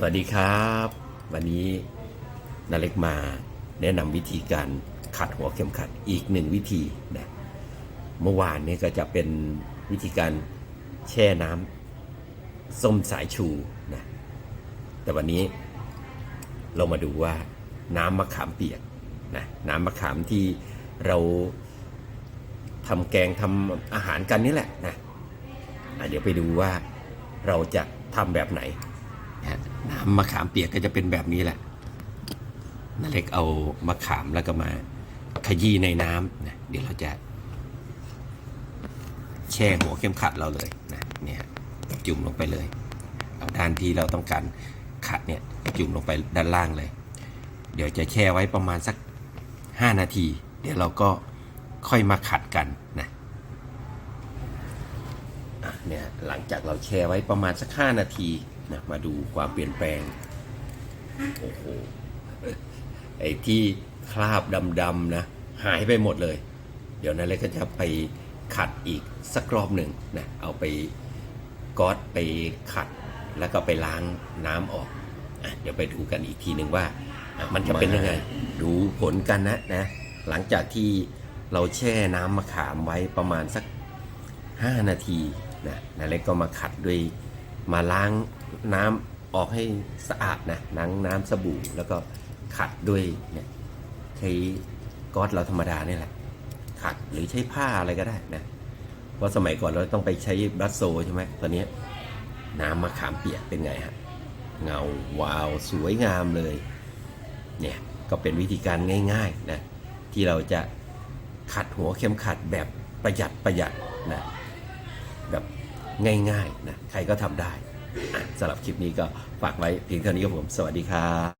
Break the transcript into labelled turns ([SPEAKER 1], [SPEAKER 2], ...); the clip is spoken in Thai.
[SPEAKER 1] สวัสดีครับ วันนี้นาเล็กมาแนะนำวิธีการขัดหัวเข็มขัดอีกหนึ่งวิธีนะเมื่อวานนี้ก็จะเป็นวิธีการแช่น้ำส้มสายชูนะแต่วันนี้เรามาดูว่าน้ำมะขามเปียกนะน้ำมะขามที่เราทำแกงทำอาหารกันนี่แหละนะะเดี๋ยวไปดูว่าเราจะทำแบบไหน มะขามเปียกก็จะเป็นแบบนี้แหละนาเล็กเอามะขามแล้วก็มาขยี้ในน้ำนะเดี๋ยวเราจะแช่หัวเข้มขัดเราเลยนะเนี่ยจุ่มลงไปเลย เอาด้านที่เราต้องการขัดเนี่ยจุ่มลงไปด้านล่างเลย เดี๋ยวจะแช่ไว้ประมาณสัก 5 นาที เดี๋ยวเราก็ค่อยมาขัดกันนะเนี่ยหลังจากเราแช่ไว้ประมาณสัก 5 นาที นะมาดูความเปลี่ยนแปลง โอ้โห ไอ้ที่คราบดำๆนะ หายไปหมดเลย เดี๋ยวนั้นเลยก็จะไปขัดอีกสักรอบหนึ่งนะ เอาไปก๊อตไปขัด แล้วก็ไปล้างน้ำออกอเดี๋ยวไปดูกันอีกทีหนึ่งว่า มันจะเป็นยังไง ดูผลกันนะนะ หลังจากที่เราแช่น้ำมะขามไว้ประมาณสัก 5 นาทีนะนาเล็กก็มาขัดด้วยมาล้าง น้ำออกให้สะอาดนะล้างน้ำสบู่แล้วก็ขัดด้วยเนี่ยใช้ก๊อซเราธรรมดาเนี่ยแหละ ขัดหรือใช้ผ้าอะไรก็ได้นะเพราะสมัยก่อนเราต้องไปใช้บรัสโซใช่ไหมตอนนี้น้ำมะขามเปียกเป็นไงฮะเงาวาวสวยงามเลยเนี่ยก็เป็นวิธีการง่ายๆนะที่เราจะขัดหัวเข็มขัดแบบประหยัดประหยัดนะแบบง่ายๆนะใครก็ทำได้ สำหรับคลิปนี้ก็ฝากไว้เพียงเท่านี้ครับผม สวัสดีครับ